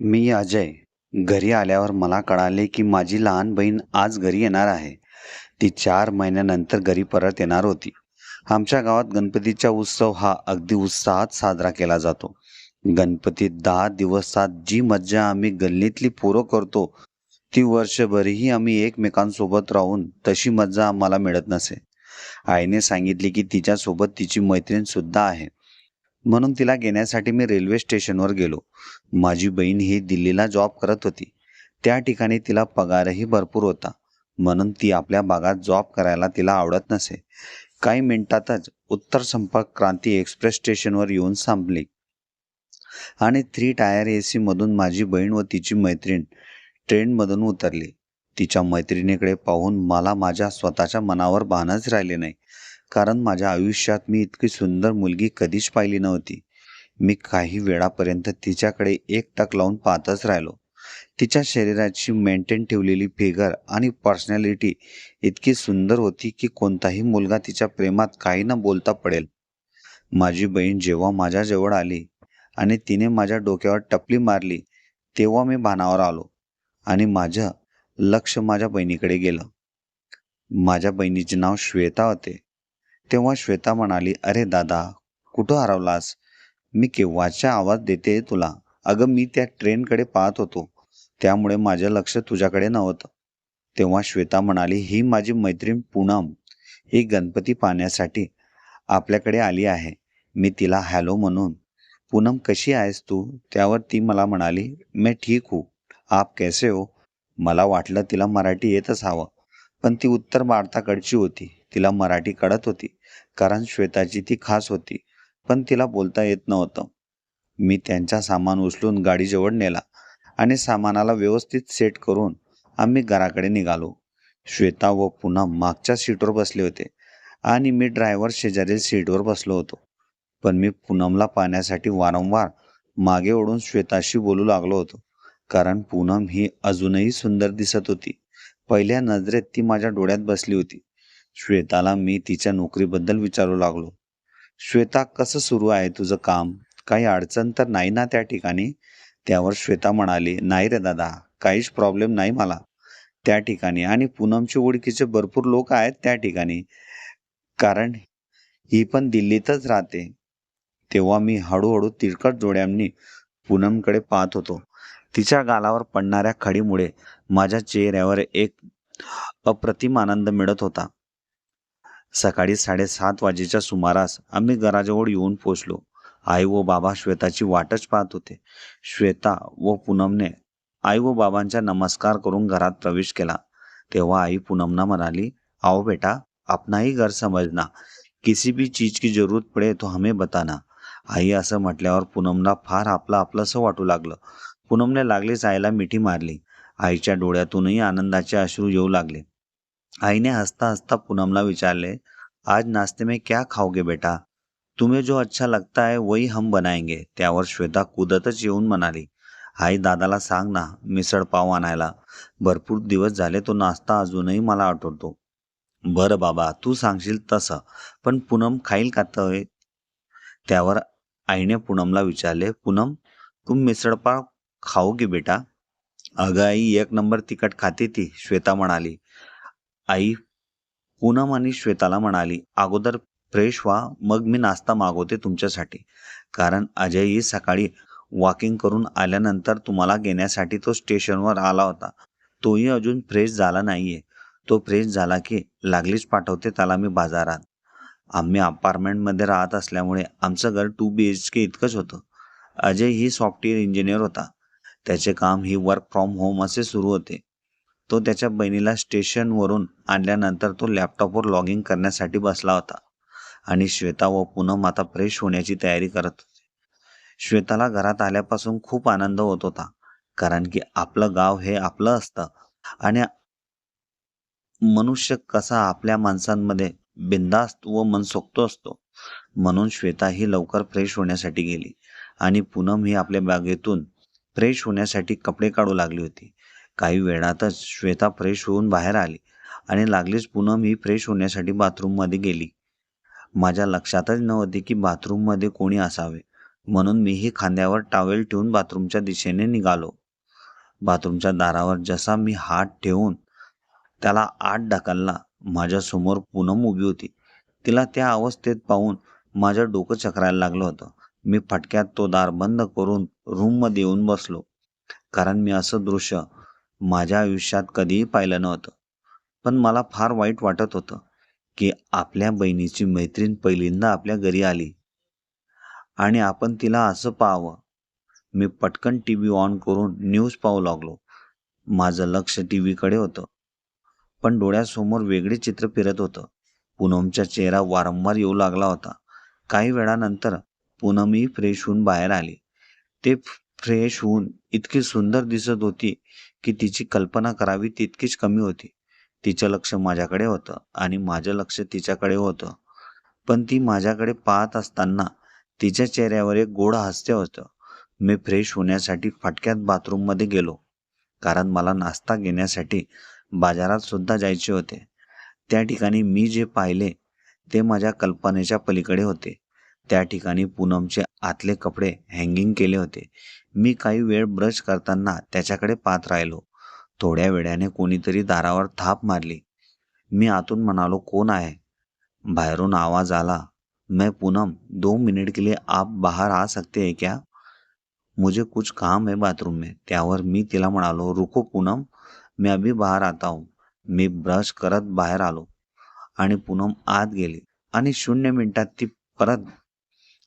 मी अजय घरी आल्यावर मला कळाले की माझी लहान बहीण आज घरी येणार आहे. ती चार महिन्यानंतर घरी परत येणार होती. आमच्या गावात गणपतीचा उत्सव हा अगदी उत्साहात साजरा केला जातो. गणपतीत दहा दिवसात जी मज्जा आम्ही गल्लीतली पोरं करतो ती वर्षभरही आम्ही एकमेकांसोबत राहून तशी मज्जा आम्हाला मिळत नसे. आईने सांगितले की तिच्यासोबत तिची मैत्रीण सुद्धा आहे. म्हणून तिला घेण्यासाठी मी रेल्वे स्टेशनवर गेलो. माझी बहीण ही दिल्लीला जॉब करत होती. त्या ठिकाणी तिला पगारही भरपूर होता. म्हणून ती आपल्या भागात जॉब करायला तिला आवडत नसे. काही मिनिटातच उत्तर संपर्क क्रांती एक्सप्रेस स्टेशनवर येऊन संपली. आणि थ्री टायर ए सी मधून माझी बहीण व तिची मैत्रीण ट्रेनमधून उतरली. तिच्या मैत्रिणीकडे पाहून मला माझ्या स्वतःच्या मनावर भानच राहिले नाही. कारण माझ्या आयुष्यात मी इतकी सुंदर मुलगी कधीच पाहिली नव्हती. मी काही वेळापर्यंत तिच्याकडे एक टक लावून पाहतच राहिलो. तिच्या शरीराची मेंटेन ठेवलेली फिगर आणि पर्सनॅलिटी इतकी सुंदर होती की कोणताही मुलगा तिच्या प्रेमात काही न बोलता पडेल. माझी बहीण जेव्हा माझ्याजवळ आली आणि तिने माझ्या डोक्यावर टपली मारली तेव्हा मी भानावर आलो आणि माझं लक्ष माझ्या बहिणीकडे गेलं. माझ्या बहिणीचे नाव श्वेता होते. तेव्हा श्वेता म्हणाली अरे दादा कुठं हरवलास? मी केव्हाच्या आवाज देते तुला? अगं मी त्या ट्रेनकडे पाहत होतो. त्यामुळे माझं लक्ष तुझ्याकडे नव्हतं. तेव्हा श्वेता म्हणाली ही माझी मैत्रीण पूनम. ही गणपती पाहण्यासाठी आपल्याकडे आली आहे. मी तिला हॅलो म्हणून पूनम कशी आहेस तू? त्यावर ती मला म्हणाली मी ठीक हू. आप कैसे हो? मला वाटलं तिला मराठी येतच हवं पण ती उत्तर भारताकडची होती. तिला मराठी कळत होती. कारण श्वेताची ती खास होती पण तिला बोलता येत नव्हतं. मी त्यांचा सामान उचलून गाडीजवळ नेला आणि सामानाला व्यवस्थित सेट करून आम्ही घराकडे निघालो. श्वेता व पूनम मागच्या सीटवर बसले होते आणि मी ड्रायव्हर शेजारील सीटवर बसलो होतो. पण मी पूनमला पाहण्यासाठी वारंवार मागे ओढून श्वेताशी बोलू लागलो होतो कारण पूनम ही अजूनही सुंदर दिसत होती. पहिल्या नजरेत ती माझ्या डोळ्यात बसली होती. श्वेताला मी तिच्या नोकरीबद्दल विचारू लागलो. श्वेता कसं सुरू आहे तुझं काम? काही अडचण तर नाही ना त्या ठिकाणी? त्यावर श्वेता म्हणाली नाही रे दादा काहीच प्रॉब्लेम नाही मला. त्या ठिकाणी. आणि पूनमची ओळखीचे भरपूर लोक आहेत त्या ठिकाणी. कारण ही पण दिल्लीतच राहते. तेव्हा मी हळूहळू तिरकट जोड्यांनी पूनमकडे पाहत होतो. तिच्या गालावर पडणाऱ्या खडीमुळे माझ्या चेहऱ्यावर एक अप्रतिम आनंद मिळत होता. सकाळी साडेसात वाजेच्या सुमारास आम्ही घराजवळ येऊन पोचलो. आई व बाबा श्वेताची वाटच पाहत होते. श्वेता व पूनमने आई व बाबांचा नमस्कार करून घरात प्रवेश केला. तेव्हा आई पूनमना म्हणाली आओ बेटा अपना ही घर समजना. किसी भी चीज की जरूरत पडे तो हमें बताना. आई असं म्हटल्यावर पूनमला फार आपलं आपलंसं वाटू लागलं. पूनमने लागलीच आईला मिठी मारली. आईच्या डोळ्यातूनही आनंदाचे अश्रू येऊ लागले. आईने हसता हसता पूनमला विचारले आज नाश्ते में क्या खाओगे बेटा? तुम्हें जो अच्छा लगता है वही हम बनाएंगे. त्यावर श्वेता कुदतच येऊन म्हणाली आई दादाला सांग ना मिसळ पाव आणायला. भरपूर दिवस झाले तो नाश्ता अजूनही मला आठवतो. बरं बाबा तू सांगशील तसं पण पूनम खाईल का तय त्यावर आईने पूनमला विचारले पूनम तुम मिसळपाव खाओगी बेटा? अगं आई एक नंबर तिखट खाते ती श्वेता म्हणाली. आई पूनम आणि श्वेताला म्हणाली अगोदर फ्रेश व्हा मग मी नाश्ता मागवते तुमच्यासाठी. कारण अजयही सकाळी वॉकिंग करून आल्यानंतर तुम्हाला घेण्यासाठी तो स्टेशनवर आला होता. तोही अजून फ्रेश झाला नाहीये. तो फ्रेश झाला की लागलीच पाठवते त्याला मी बाजारात. आम्ही अपार्टमेंटमध्ये राहत असल्यामुळे आमचं घर टू बी एच के इतकंच होतं. अजय ही सॉफ्टवेअर इंजिनियर होता. त्याचे काम ही वर्क फ्रॉम होम असे सुरू होते. तो त्याच्या बहिणीला स्टेशनवरून आणल्यानंतर तो लॅपटॉपवर लॉग इन करण्यासाठी बसला होता. आणि श्वेता व पूनम आता फ्रेश होण्याची तयारी करत होते. श्वेताला घरात आल्यापासून खूप आनंद होत होता. कारण की आपलं गाव हे आपलं असतं. आणि मनुष्य कसा आपल्या माणसांमध्ये बिंदास्त व मनसोक्त असतो. म्हणून श्वेता ही लवकर फ्रेश होण्यासाठी गेली. आणि पूनम ही आपल्या बागेतून फ्रेश होण्यासाठी कपडे काढू लागली होती. काही वेळातच श्वेता फ्रेश होऊन बाहेर आली आणि लागलीच पूनम ही फ्रेश होण्यासाठी बाथरूममध्ये गेली. माझ्या लक्षातच नव्हते की बाथरूममध्ये कोणी असावे. म्हणून मीही खांद्यावर टावेल ठेवून बाथरूमच्या दिशेने निघालो. बाथरूमच्या दारावर जसा मी हात ठेवून त्याला आत ढकलला माझ्यासमोर पूनम उभी होती. तिला त्या अवस्थेत पाहून माझं डोकं चक्रायला लागलं होतं. मी फटक्यात तो दार बंद करून रूममध्ये येऊन बसलो. कारण मी असं दृश्य माझ्या आयुष्यात कधीही पाहिलं नव्हतं. पण मला फार वाईट वाटत होतं की आपल्या बहिणीची मैत्रीण पहिल्यांदा आपल्या घरी आली. आणि आपण तिला असं पाहावं. मी पटकन टी व्ही ऑन करून न्यूज पाहू लागलो. माझं लक्ष टी व्हीकडे होतं. पण डोळ्यासमोर वेगळे चित्र फिरत होतं. पूनमचा चेहरा वारंवार येऊ लागला होता. काही वेळानंतर पूनमही फ्रेश होऊन बाहेर आली. ते फ्रेश होऊन इतकी सुंदर दिसत होती की तिची कल्पना करावी तितकीच कमी होती. तिचं लक्ष माझ्याकडे होतं आणि माझं लक्ष तिच्याकडे होतं. पण ती माझ्याकडे पाहत असताना तिच्या चेहऱ्यावर एक गोड हास्य होतं. मी फ्रेश होण्यासाठी फाटक्यात बाथरूममध्ये गेलो. कारण मला नाश्ता घेण्यासाठी बाजारात सुद्धा जायचे होते. त्या ठिकाणी मी जे पाहिले ते माझ्या कल्पनेच्या पलीकडे होते. त्या ठिकाणी पूनमचे आतले कपडे हँगिंग केले होते. मी काही वेळ ब्रश करताना त्याच्याकडे पाहत राहिलो. थोड्या वेळाने कोणीतरी दारावर थाप मारली. मी आतून म्हणालो कोण आहे? बाहेरून आवाज आला मैं पूनम दो मिनट के लिए आप बाहर आ सकते हैं क्या? मुझे कुछ काम है बाथरूम में. त्यावर मी तिला म्हणालो रुको पूनम मैं अभी बाहेर आता हूँ. मी ब्रश करत बाहेर आलो आणि पूनम आत गेली आणि शून्य मिनिटात ती परत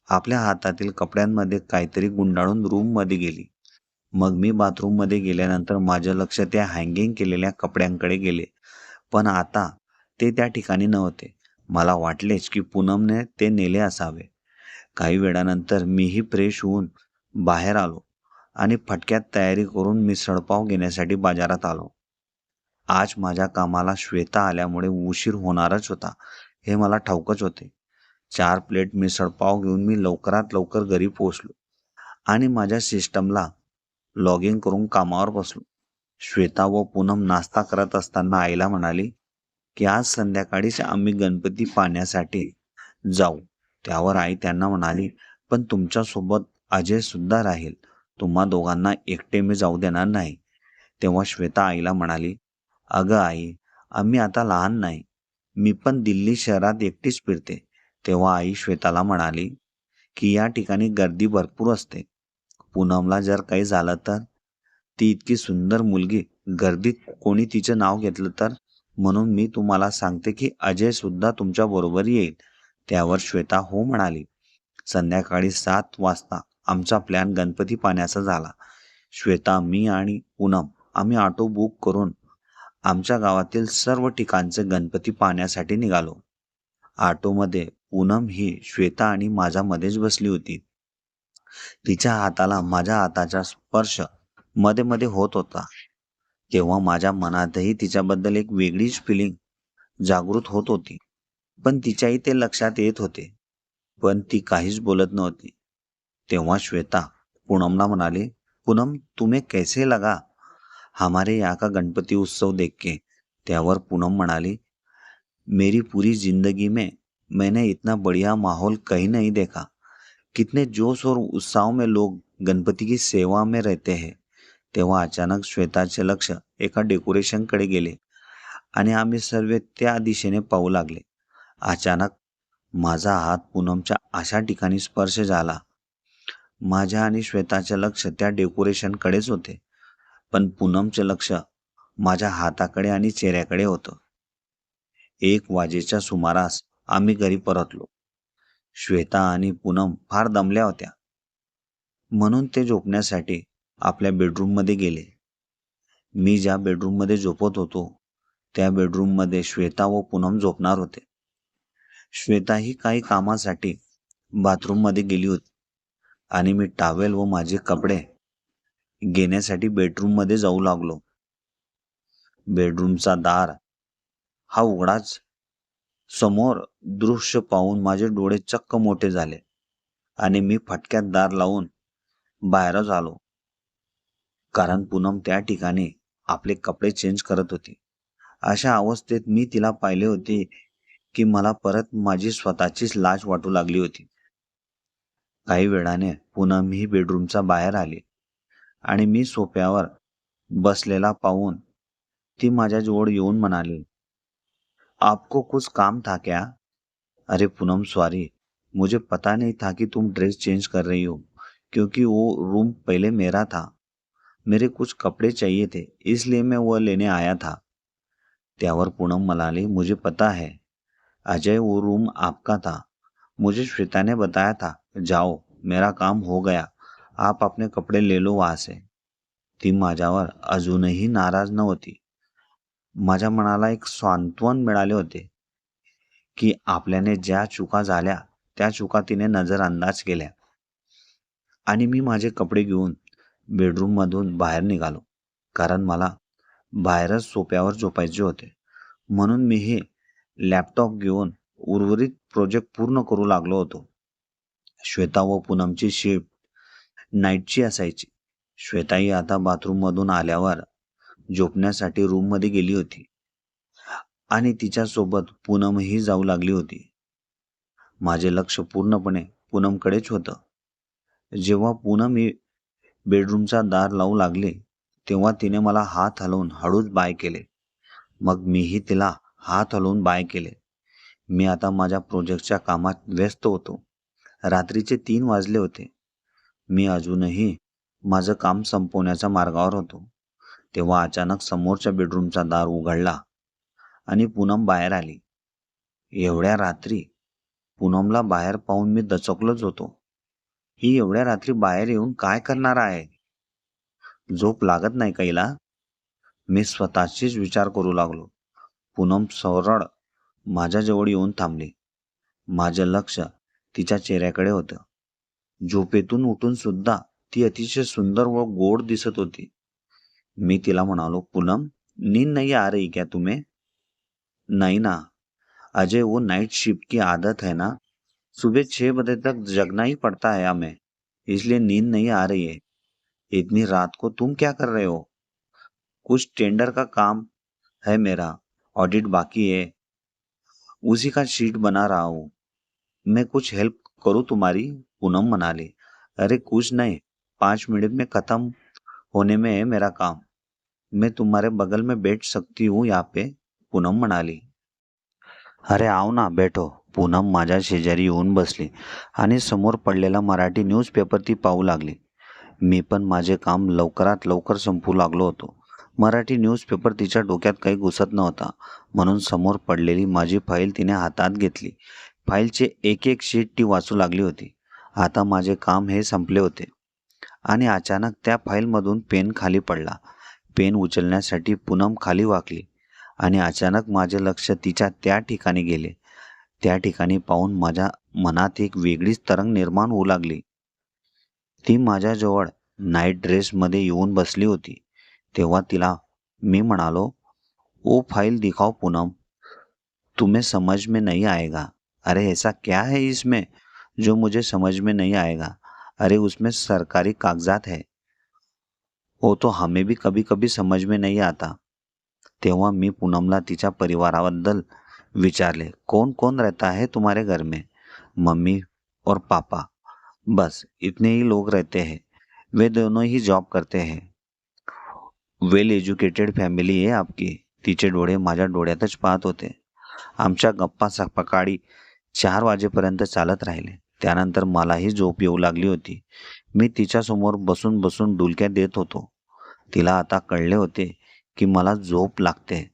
आपल्या हातातील कपड्यांमध्ये काहीतरी गुंडाळून रूममध्ये गेली. मग मी बाथरूममध्ये गेल्यानंतर माझं लक्ष त्या हँगिंग केलेल्या कपड्यांकडे गेले. पण आता ते त्या ठिकाणी नव्हते. मला वाटलेच की पूनमने ते नेले असावे. काही वेळानंतर मीही फ्रेश होऊन बाहेर आलो आणि फटक्यात तयारी करून मिसळपाव घेण्यासाठी बाजारात आलो. आज माझ्या कामाला श्वेता आल्यामुळे उशीर होणारच होता. हे मला ठाऊकच होते. चार प्लेट मिसळपाव घेऊन मी लवकरात लवकर घरी पोहोचलो आणि माझ्या सिस्टमला लॉग इन करून कामावर बसलो. श्वेता व पूनम नाश्ता करत असताना आईला म्हणाली की आज संध्याकाळीच आम्ही गणपती पाहण्यासाठी जाऊ. त्यावर आई त्यांना म्हणाली पण तुमच्यासोबत अजय सुद्धा राहील. तुम्हा दोघांना एकटे मी जाऊ देणार नाही. तेव्हा श्वेता आईला म्हणाली अगं आई आम्ही आता लहान नाही. मी पण दिल्ली शहरात एकटीच फिरते. तेव्हा आई श्वेताला म्हणाली की या ठिकाणी गर्दी भरपूर असते. पूनमला जर काही झालं तर? ती इतकी सुंदर मुलगी गर्दीत कोणी तिचं नाव घेतलं तर? म्हणून मी तुम्हाला सांगते की अजय सुद्धा तुमच्या बरोबर येईल. त्यावर श्वेता हो म्हणाली. संध्याकाळी सात वाजता आमचा प्लॅन गणपती पाण्याचा झाला. श्वेता मी आणि पूनम आम्ही ऑटो बुक करून आमच्या गावातील सर्व ठिकाणचे गणपती पाहण्यासाठी निघालो. ऑटोमध्ये पूनम ही श्वेता आणि माझ्यामध्येच बसली होती. तिच्या हाताला माझ्या हाताचा स्पर्शमध्ये मध्ये होत होता. तेव्हा माझ्या मनातही तिच्याबद्दल एक वेगळीच फिलिंग जागृत होत होती. पण तिच्याही ते लक्षात येत होते. पण ती काहीच बोलत नव्हती. तेव्हा श्वेता पूनमला म्हणाली पूनम तुम्ही कैसे लगा? हमारे यहाँ का गणपति उत्सव देख के. त्यावर पूनम म्हणाली मेरी पूरी जिंदगी में मैंने इतना बढ़िया माहौल कहीं नहीं देखा। कितने जोश और उत्साह में लोग गणपती की सेवा में रहते हैं। तेव्हा अचानक श्वेताचे लक्ष एका डेकोरेशनकडे गेले आणि आम्ही सर्व त्या दिशेने पाहू लागले. अचानक माझा हात पूनमच्या अशा ठिकाणी स्पर्श झाला. माझ्या आणि श्वेताचे लक्ष त्या डेकोरेशनकडेच होते. पण पूनमचे लक्ष माझ्या हाताकडे आणि चेहऱ्याकडे होतं. एक वाजेच्या सुमारास आम्ही घरी परतलो. श्वेता आणि पूनम फार दमल्या होत्या. म्हणून ते झोपण्यासाठी आपल्या बेडरूममध्ये गेले. मी ज्या बेडरूममध्ये झोपत होतो त्या बेडरूममध्ये श्वेता व पूनम झोपणार होते. श्वेता ही काही कामासाठी बाथरूममध्ये गेली होती आणि मी टावेल व माझे कपडे घेण्यासाठी बेडरूममध्ये जाऊ लागलो. बेडरूमचा दार हा उघडाच समोर दृश्य पाहून माझे डोळे चक्क मोठे झाले आणि मी फटक्यात दार लावून बाहेरच आलो. कारण पूनम त्या ठिकाणी आपले कपडे चेंज करत होती. अशा अवस्थेत मी तिला पाहिले होते की मला परत माझी स्वतःचीच लाज वाटू लागली होती. काही वेळाने पूनम ही बेडरूमचा बाहेर आली आणि मी सोप्यावर बसलेला पाहून ती माझ्याजवळ येऊन म्हणाली आपको कुछ काम था क्या? अरे पूनम सॉरी मुझे पता नहीं था कि तुम ड्रेस चेंज कर रही हो, क्योंकि वो रूम पहले मेरा था। मेरे कुछ कपड़े चाहिए थे, इसलिए मैं वह लेने आया था। त्यावर पूनम मलाली मुझे पता है। अजय, वो रूम आपका था। मुझे श्वेता ने बताया था, जाओ, मेरा काम हो गया, आप अपने कपडे ले लो वहाँ से. ती माझ्यावर अजूनही नाराज़ नव्हती माझ्या मनाला एक सांत्वन मिळाले होते की आपल्याने ज्या चुका झाल्या त्या चुका तिने नजरअंदाज केल्या. आणि मी माझे कपडे घेऊन बेडरूममधून बाहेर निघालो कारण मला बाहेरच सोप्यावर झोपायचे होते. म्हणून मी हे लॅपटॉप घेऊन उर्वरित प्रोजेक्ट पूर्ण करू लागलो होतो. श्वेता व पूनमची शिफ्ट नाईटची असायची. श्वेताही आता बाथरूममधून आल्यावर झोपण्यासाठी रूममध्ये गेली होती. आणि तिच्यासोबत पूनमही जाऊ लागली होती. माझे लक्ष पूर्णपणे पूनमकडेच होतं. जेव्हा पूनम ही बेडरूमचा दार लावू लागले तेव्हा तिने मला हात हलवून हळूच बाय केले. मग मीही तिला हात हलवून बाय केले. मी आता माझ्या प्रोजेक्टच्या कामात व्यस्त होतो. रात्रीचे तीन वाजले होते. मी अजूनही माझं काम संपवण्याच्या मार्गावर होतो. तेव्हा अचानक समोरच्या बेडरूमचा दार उघडला आणि पूनम बाहेर आली. एवढ्या रात्री पूनमला बाहेर पाहून मी दचकलोच होतो. ही एवढ्या रात्री बाहेर येऊन काय करणार आहे? झोप लागत नाही काहीला मी स्वतःशीच विचार करू लागलो. पूनम सरळ माझ्याजवळ येऊन थांबली. माझं लक्ष तिच्या चेहऱ्याकडे होतं. झोपेतून उठून सुद्धा ती अतिशय सुंदर व गोड दिसत होती. मी तिला म्हणालो, पूनम नींद नहीं आ रही क्या तुम्हें? नहीं ना. अजय वो नाइट शिफ्ट की आदत है ना. सुबह छह बजे तक जगना ही पड़ता है हमें. इसलिए नींद नहीं आ रही है. इतनी रात को तुम क्या कर रहे हो? कुछ टेंडर का काम है मेरा. ऑडिट बाकी है. उसी का शीट बना रहा हूँ. मैं कुछ हेल्प करूँ तुम्हारी? पूनम म्हणाली अरे कुछ नहीं. पाँच मिनट में खत्म होने में है मेरा काम। मैं तुम्हारे बगल में बैठ सकती हूँ यहाँ पे पूनम म्हणाली अरे आओ ना बैठो। पूनम माझ्या शेजारी येऊन बसली आणि समोर पडलेला मराठी न्यूजपेपर ती पाहू लागली. मी पण माझे काम लवकरात लवकर संपू लागलो होतो. मराठी न्यूजपेपर तिच्या डोक्यात काही घुसत नव्हता. म्हणून समोर पडलेली माझी फाईल तिने हातात घेतली. फाईलचे एक एक शीट ती वाचू लागली होती. आता माझे काम हे संपले होते. आणि अचानक त्या फाईलमधून पेन खाली पडला. पेन उचलण्यासाठी पूनम खाली वाकली आणि अचानक माझे लक्ष तिच्या त्या ठिकाणी गेले. त्या ठिकाणी पाहून माझ्या मनात एक वेगळीच तरंग निर्माण होऊ लागली. ती माझ्याजवळ नाईट ड्रेसमध्ये येऊन बसली होती. तेव्हा तिला मी म्हणालो ओ फाइल दिखाओ पूनम तुम्हें समझ में नहीं आएगा. अरे ऐसा क्या है इसमें जो मुझे समझ में नहीं आएगा? अरे उसमें सरकारी कागजात है। वो तो हमें भी कभी कभी समझ में नहीं आता। तेव्हा मी पूनमला तिच्या परिवाराबद्दल विचारले कौन कौन रहता है तुम्हारे घर में? मम्मी और पापा. बस इतने ही लोग रहते हैं। वे दोनों ही जॉब करते हैं। वेल एज्युकेटेड फॅमिली आहे आपकी। तिचे डोळे माझ्या डोळ्यातच पाहत होते. आमच्या गप्पा सकाळी चार वाजेपर्यंत चालत राहिले. त्यानंतर मलाही झोप येऊ लागली होती. मी तिच्यासमोर बसून बसून डुलक्या देत होतो. तिला आता कळले होते की मला झोप लागते.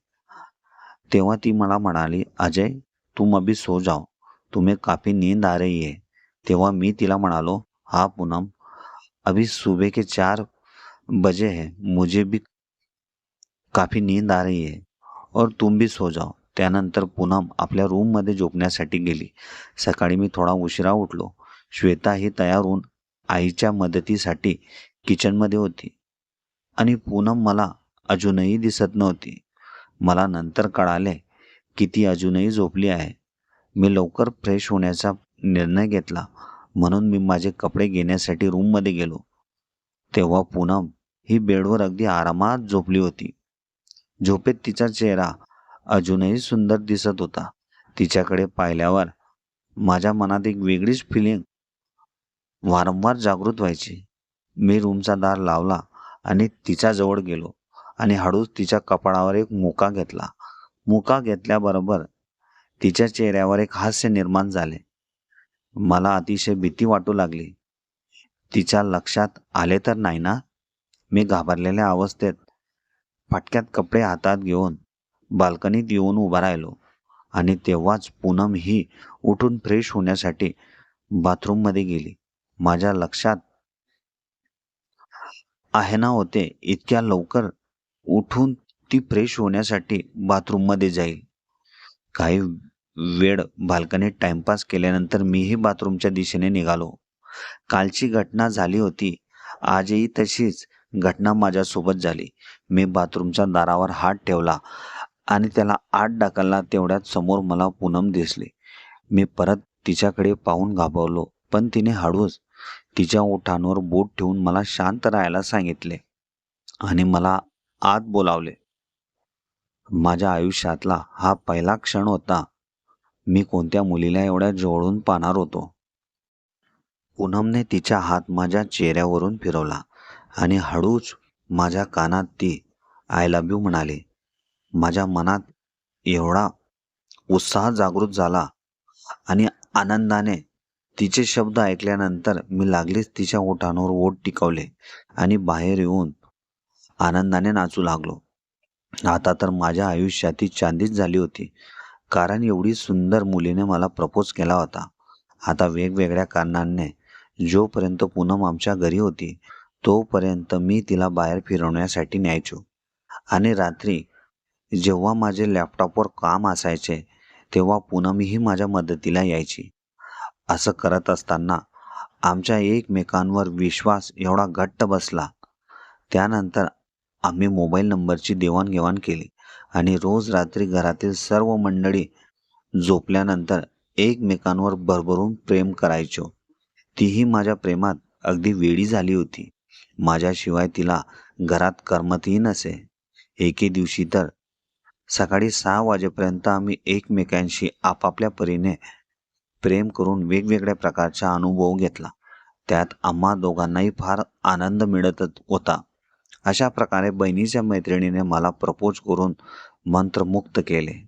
तेव्हा ती मला म्हणाली अजय तुम अभी सो जाओ तुम्हें काफी नींद आ रही है. तेव्हा मी तिला म्हणालो हा पूनम अभी सुबह के चार बजे है. मुझे भी काफी नींद आ रही है. और तुम भी सो जाओ. त्यानंतर पूनम आपल्या रूममध्ये झोपण्यासाठी गेली. सकाळी मी थोडा उशिरा उठलो. श्वेता ही तयार होऊन आईच्या मदतीसाठी किचनमध्ये होती. आणि पूनम मला अजूनही दिसत नव्हती. मला नंतर कळाले की ती अजूनही झोपली आहे. मी लवकर फ्रेश होण्याचा निर्णय घेतला. म्हणून मी माझे कपडे घेण्यासाठी रूममध्ये गेलो. तेव्हा पूनम ही बेडवर अगदी आरामात झोपली होती. झोपेत तिचा चेहरा अजूनही सुंदर दिसत होता. तिच्याकडे पाहिल्यावर माझ्या मनात एक वेगळीच फिलिंग वारंवार जागृत व्हायची. मी रूमचा दार लावला आणि तिच्याजवळ गेलो आणि हळूच तिच्या कपाळावर एक मुका घेतला. मुका घेतल्याबरोबर तिच्या चेहऱ्यावर एक हास्य निर्माण झाले. मला अतिशय भीती वाटू लागली. तिच्या लक्षात आले तर नाही ना? मी घाबरलेल्या अवस्थेत फाटक्यात कपडे हातात घेऊन बाल्कनीत येऊन उभा राहिलो आणि तेव्हाच पूनम ही उठून फ्रेश होण्यासाठी बाथरूममध्ये गेली. माझ्या लक्षात आहे ना होते इतक्या लवकर उठून ती फ्रेश होण्यासाठी बाथरूममध्ये जाईल. काही वेळ बाल्कनीत टाइमपास केल्यानंतर मीही बाथरूमच्या दिशेने निघालो. कालची घटना झाली होती आजही तशीच घटना माझ्यासोबत झाली. मी बाथरूमच्या दारावर हात ठेवला आणि त्याला आत ढकलला तेवढ्यात समोर मला पूनम दिसली. मी परत तिच्याकडे पाहून घाबरलो पण तिने हळूच तिच्या ओठांवर बोट ठेवून मला शांत राहायला सांगितले आणि मला आत बोलावले. माझ्या आयुष्यातला हा पहिला क्षण होता. मी कोणत्या मुलीला एवढ्या जवळून पाहणार होतो? पूनमने तिचा हात माझ्या चेहऱ्यावरून फिरवला आणि हळूच माझ्या कानात ती आय लव्ह यू म्हणाली. माझ्या मनात एवढा उत्साह जागृत झाला आणि आनंदाने तिचे शब्द ऐकल्यानंतर मी लागलीच तिच्या ओठांवर ओठ टिकवले आणि बाहेर येऊन आनंदाने नाचू लागलो. आता तर माझ्या आयुष्यात ती चांदीच झाली होती कारण एवढी सुंदर मुलीने मला प्रपोज केला होता. आता वेगवेगळ्या कारणांनी जोपर्यंत पूनम आमच्या घरी होती तोपर्यंत मी तिला बाहेर फिरवण्यासाठी न्यायचो. आणि रात्री जेव्हा माझे लॅपटॉपवर काम असायचे तेव्हा पूनमही माझ्या मदतीला यायची. असं करत असताना आमच्या एकमेकांवर विश्वास एवढा घट्ट बसला. त्यानंतर आम्ही मोबाईल नंबरची देवाणघेवाण केली आणि रोज रात्री घरातील सर्व मंडळी झोपल्यानंतर एकमेकांवर भरभरून प्रेम करायचो. तीही माझ्या प्रेमात अगदी वेडी झाली होती. माझ्याशिवाय तिला घरात करमतही नसे. एके दिवशी तर सकाळी सहा वाजेपर्यंत आम्ही एकमेकांशी आपापल्या परीने प्रेम करून वेगवेगळ्या प्रकारचा अनुभव घेतला. त्यात आम्हा दोघांनाही फार आनंद मिळतच होता. अशा प्रकारे बहिणीच्या मैत्रिणीने मला प्रपोज करून मंत्रमुक्त केले.